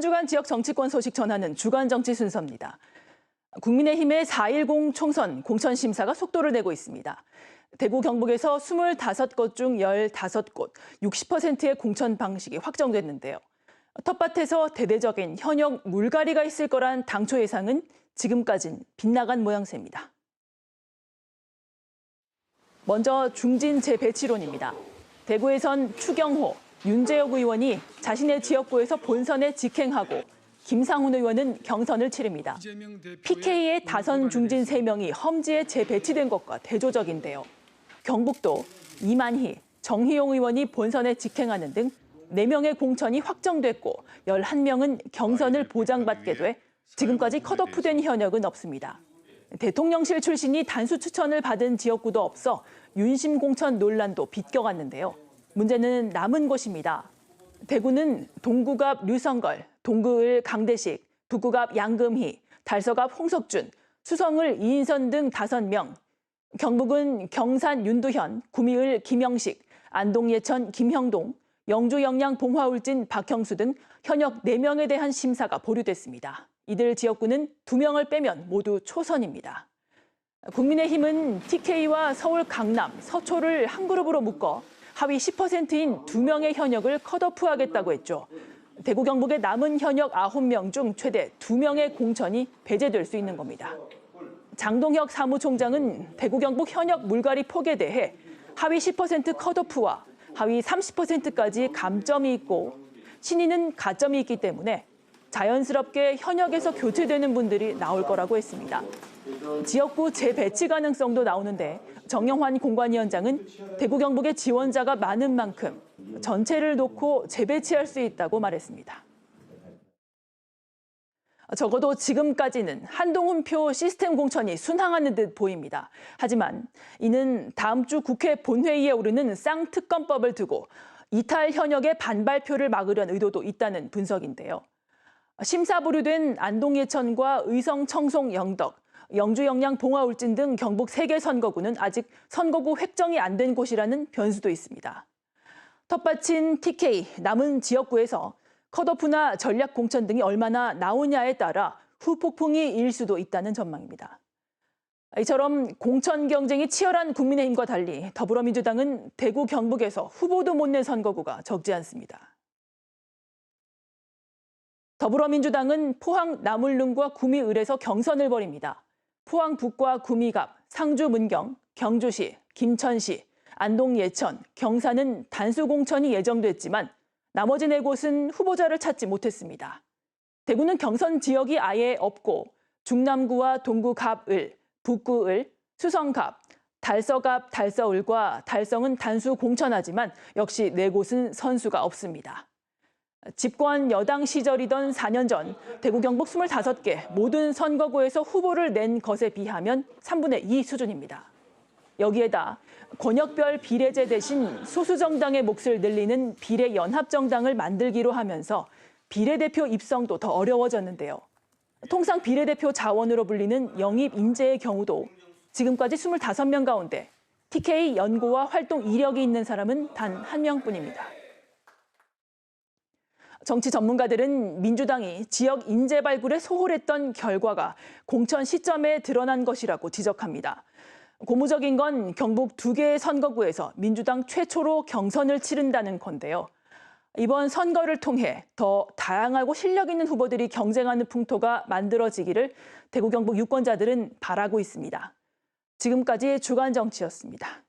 한 주간 지역 정치권 소식 전하는 주간 정치 순서입니다. 국민의힘의 4.10 총선 공천 심사가 속도를 내고 있습니다. 대구 경북에서 25곳 중 15곳, 60%의 공천 방식이 확정됐는데요. 텃밭에서 대대적인 현역 물갈이가 있을 거란 당초 예상은 지금까진 빗나간 모양새입니다. 먼저 중진 재배치론입니다. 대구에선 추경호, 윤재혁 의원이 자신의 지역구에서 본선에 직행하고 김상훈 의원은 경선을 치릅니다. PK의 다선 중진 3명이 험지에 재배치된 것과 대조적인데요. 경북도 이만희, 정희용 의원이 본선에 직행하는 등 4명의 공천이 확정됐고 11명은 경선을 보장받게 돼 지금까지 컷오프된 현역은 없습니다. 대통령실 출신이 단수 추천을 받은 지역구도 없어 윤심 공천 논란도 비껴갔는데요. 문제는 남은 곳입니다. 대구는 동구갑 류성걸, 동구을 강대식, 북구갑 양금희, 달서갑 홍석준, 수성을 이인선 등 5명, 경북은 경산 윤두현, 구미을 김영식, 안동 예천 김형동, 영주 영양 봉화 울진 박형수 등 현역 4명에 대한 심사가 보류됐습니다. 이들 지역구는 2명을 빼면 모두 초선입니다. 국민의힘은 TK와 서울 강남, 서초를 한 그룹으로 묶어 하위 10%인 2명의 현역을 컷오프하겠다고 했죠. 대구 경북의 남은 현역 9명 중 최대 2명의 공천이 배제될 수 있는 겁니다. 장동혁 사무총장은 대구 경북 현역 물갈이 폭에 대해 하위 10% 컷오프와 하위 30%까지 감점이 있고 신인은 가점이 있기 때문에 자연스럽게 현역에서 교체되는 분들이 나올 거라고 했습니다. 지역구 재배치 가능성도 나오는데 정영환 공관위원장은 대구 경북의 지원자가 많은 만큼 전체를 놓고 재배치할 수 있다고 말했습니다. 적어도 지금까지는 한동훈표 시스템 공천이 순항하는 듯 보입니다. 하지만 이는 다음 주 국회 본회의에 오르는 쌍특검법을 두고 이탈 현역의 반발표를 막으려는 의도도 있다는 분석인데요. 심사 보류된 안동예천과 의성 청송 영덕, 영주 영양 봉화 울진 등 경북 3개 선거구는 아직 선거구 획정이 안 된 곳이라는 변수도 있습니다. 텃밭인 TK 남은 지역구에서 컷오프나 전략 공천 등이 얼마나 나오냐에 따라 후폭풍이 일 수도 있다는 전망입니다. 이처럼 공천 경쟁이 치열한 국민의힘과 달리 더불어민주당은 대구 경북에서 후보도 못 낸 선거구가 적지 않습니다. 더불어민주당은 포항 나물릉과 구미을에서 경선을 벌입니다. 포항 북과 구미갑, 상주 문경, 경주시, 김천시, 안동 예천, 경산은 단수 공천이 예정됐지만 나머지 네 곳은 후보자를 찾지 못했습니다. 대구는 경선 지역이 아예 없고 중남구와 동구 갑을, 북구을, 수성갑, 달서갑, 달서을과 달성은 단수 공천하지만 역시 네 곳은 선수가 없습니다. 집권 여당 시절이던 4년 전 대구 경북 25개 모든 선거구에서 후보를 낸 것에 비하면 3분의 2 수준입니다. 여기에다 권역별 비례제 대신 소수 정당의 몫을 늘리는 비례 연합 정당을 만들기로 하면서 비례대표 입성도 더 어려워졌는데요. 통상 비례대표 자원으로 불리는 영입 인재의 경우도 지금까지 25명 가운데 TK 연고와 활동 이력이 있는 사람은 단 한 명뿐입니다. 정치 전문가들은 민주당이 지역 인재 발굴에 소홀했던 결과가 공천 시점에 드러난 것이라고 지적합니다. 고무적인 건 경북 두 개의 선거구에서 민주당 최초로 경선을 치른다는 건데요. 이번 선거를 통해 더 다양하고 실력 있는 후보들이 경쟁하는 풍토가 만들어지기를 대구 경북 유권자들은 바라고 있습니다. 지금까지 주간 정치였습니다.